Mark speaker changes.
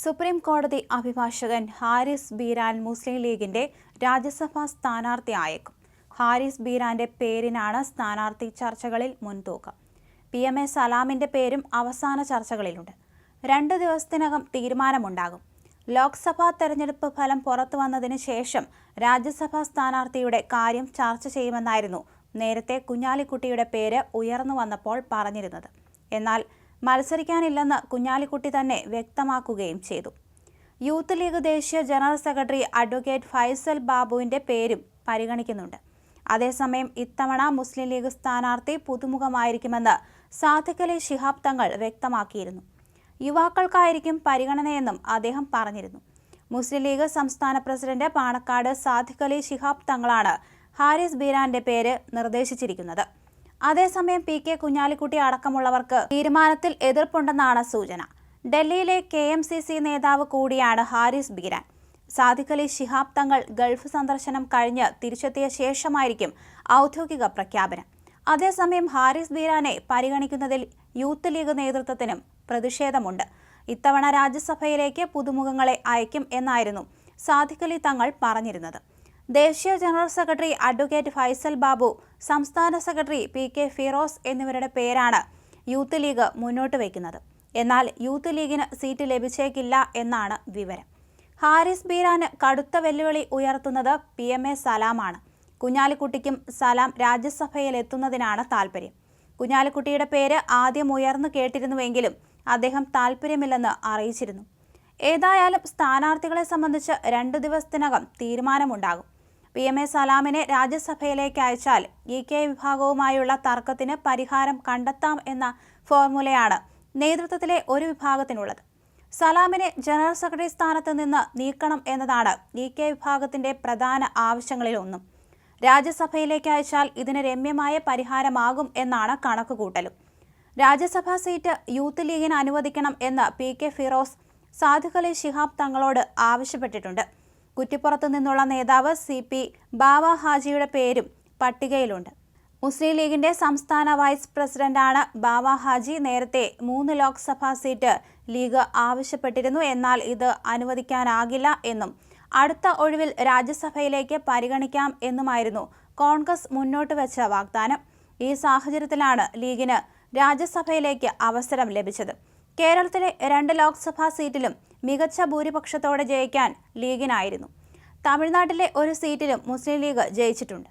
Speaker 1: Supreme കോടതി അഭിഭാഷകൻ ഹാരിസ് ബീരാൻ മുസ്ലിം ലീഗിന്റെ രാജ്യസഭാ സ്ഥാനാർത്ഥി ആയേക്കും ഹാരിസ് ബീരാന്റെ പേരിനാണ് സ്ഥാനാർത്ഥി ചർച്ചകളിൽ മുൻതൂക്കം. പി എം എ സലാമിന്റെ പേരും അവസാന ചർച്ചകളിലുണ്ട്. രണ്ട് ദിവസത്തിനകം തീരുമാനമുണ്ടാകും. ലോക്സഭാ തെരഞ്ഞെടുപ്പ് ഫലം പുറത്തു വന്നതിന് ശേഷം രാജ്യസഭാ സ്ഥാനാർത്ഥിയുടെ കാര്യം ചർച്ച ചെയ്യുമെന്നായിരുന്നു നേരത്തെ കുഞ്ഞാലിക്കുട്ടിയുടെ പേര് ഉയർന്നു വന്നപ്പോൾ പറഞ്ഞിരുന്നത്. എന്നാൽ മത്സരിക്കാനില്ലെന്ന് കുഞ്ഞാലിക്കുട്ടി തന്നെ വ്യക്തമാക്കുകയും ചെയ്തു. യൂത്ത് ലീഗ് ദേശീയ ജനറൽ സെക്രട്ടറി അഡ്വക്കേറ്റ് ഫൈസൽ ബാബുവിന്റെ പേരും പരിഗണിക്കുന്നുണ്ട്. അതേസമയം ഇത്തവണ മുസ്ലിം ലീഗ് സ്ഥാനാർത്ഥി പുതുമുഖമായിരിക്കുമെന്ന് സാധിക്കലി ശിഹാബ് തങ്ങൾ വ്യക്തമാക്കിയിരുന്നു. യുവാക്കൾക്കായിരിക്കും പരിഗണനയെന്നും അദ്ദേഹം പറഞ്ഞിരുന്നു. മുസ്ലിം ലീഗ് സംസ്ഥാന പ്രസിഡന്റ് പാണക്കാട് സാധിക്കലി ശിഹാബ് തങ്ങളാണ് ഹാരിസ് ബീരാന്റെ പേര് നിർദ്ദേശിച്ചിരിക്കുന്നത്. അതേസമയം പി കെ കുഞ്ഞാലിക്കുട്ടി അടക്കമുള്ളവർക്ക് തീരുമാനത്തിൽ എതിർപ്പുണ്ടെന്നാണ് സൂചന. ഡൽഹിയിലെ കെ എം സി സി നേതാവ് കൂടിയാണ് ഹാരിസ് ബീരാൻ. സാദിഖലി ശിഹാബ് തങ്ങൾ ഗൾഫ് സന്ദർശനം കഴിഞ്ഞ് തിരിച്ചെത്തിയ ശേഷമായിരിക്കും ഔദ്യോഗിക പ്രഖ്യാപനം. അതേസമയം ഹാരിസ് ബീരാനെ പരിഗണിക്കുന്നതിൽ യൂത്ത് ലീഗ് നേതൃത്വത്തിനും പ്രതിഷേധമുണ്ട്. ഇത്തവണ രാജ്യസഭയിലേക്ക് പുതുമുഖങ്ങളെ അയക്കും എന്നായിരുന്നു സാദിഖലി തങ്ങൾ പറഞ്ഞിരുന്നത്. ദേശീയ general secretary advocate Faisal Babu സംസ്ഥാന സെക്രട്ടറി പി കെ ഫിറോസ് എന്നിവരുടെ പേരാണ് യൂത്ത് ലീഗ് മുന്നോട്ട് വയ്ക്കുന്നത്. എന്നാൽ യൂത്ത് ലീഗിന് സീറ്റ് ലഭിച്ചേക്കില്ല എന്നാണ് വിവരം. ഹാരിസ് ബീരാന് കടുത്ത വെല്ലുവിളി ഉയർത്തുന്നത് പി എം എ സലാമാണ്. കുഞ്ഞാലിക്കുട്ടിക്കും സലാം രാജ്യസഭയിൽ എത്തുന്നതിനാണ് താൽപ്പര്യം കുഞ്ഞാലിക്കുട്ടിയുടെ പേര് ആദ്യം ഉയർന്നു കേട്ടിരുന്നുവെങ്കിലും അദ്ദേഹം താൽപ്പര്യമില്ലെന്ന് അറിയിച്ചിരുന്നു. ഏതായാലും സ്ഥാനാർത്ഥികളെ സംബന്ധിച്ച് രണ്ടു ദിവസത്തിനകം തീരുമാനമുണ്ടാകും. പി എം എ സലാമിനെ രാജ്യസഭയിലേക്ക് അയച്ചാൽ ഇ കെ വിഭാഗവുമായുള്ള തർക്കത്തിന് പരിഹാരം കണ്ടെത്താം എന്ന ഫോർമുലയാണ് നേതൃത്വത്തിലെ ഒരു വിഭാഗത്തിനുള്ളത്. സലാമിനെ ജനറൽ സെക്രട്ടറി സ്ഥാനത്ത് നിന്ന് നീക്കണം എന്നതാണ് ഇ കെ വിഭാഗത്തിന്റെ പ്രധാന ആവശ്യങ്ങളിലൊന്നും. രാജ്യസഭയിലേക്ക് അയച്ചാൽ ഇതിന് രമ്യമായ പരിഹാരമാകും എന്നാണ് കണക്കുകൂട്ടലും. രാജ്യസഭാ സീറ്റ് യൂത്ത് ലീഗിന് അനുവദിക്കണം എന്ന് പി കെ ഫിറോസ് സാദിഖലി ശിഹാബ് തങ്ങളോട് ആവശ്യപ്പെട്ടിട്ടുണ്ട്. കുറ്റിപ്പുറത്തു നിന്നുള്ള നേതാവ് സി പി ബാവ ഹാജിയുടെ പേരും പട്ടികയിലുണ്ട്. മുസ്ലിം ലീഗിന്റെ സംസ്ഥാന വൈസ് പ്രസിഡന്റാണ് ബാവ ഹാജി. നേരത്തെ മൂന്ന് ലോക്സഭാ സീറ്റ് ലീഗ് ആവശ്യപ്പെട്ടിരുന്നു. എന്നാൽ ഇത് അനുവദിക്കാനാകില്ല എന്നും അടുത്ത ഒഴിവിൽ രാജ്യസഭയിലേക്ക് പരിഗണിക്കാം എന്നുമായിരുന്നു കോൺഗ്രസ് മുന്നോട്ട് വെച്ച വാഗ്ദാനം. ഈ സാഹചര്യത്തിലാണ് ലീഗിന് രാജ്യസഭയിലേക്ക് അവസരം ലഭിച്ചത്. കേരളത്തിലെ രണ്ട് ലോക്സഭാ സീറ്റിലും മികച്ച ഭൂരിപക്ഷത്തോടെ ജയിക്കാൻ ലീഗിനായിരുന്നു. തമിഴ്നാട്ടിലെ ഒരു സീറ്റിലും മുസ്ലിം ലീഗ് ജയിച്ചിട്ടുണ്ട്.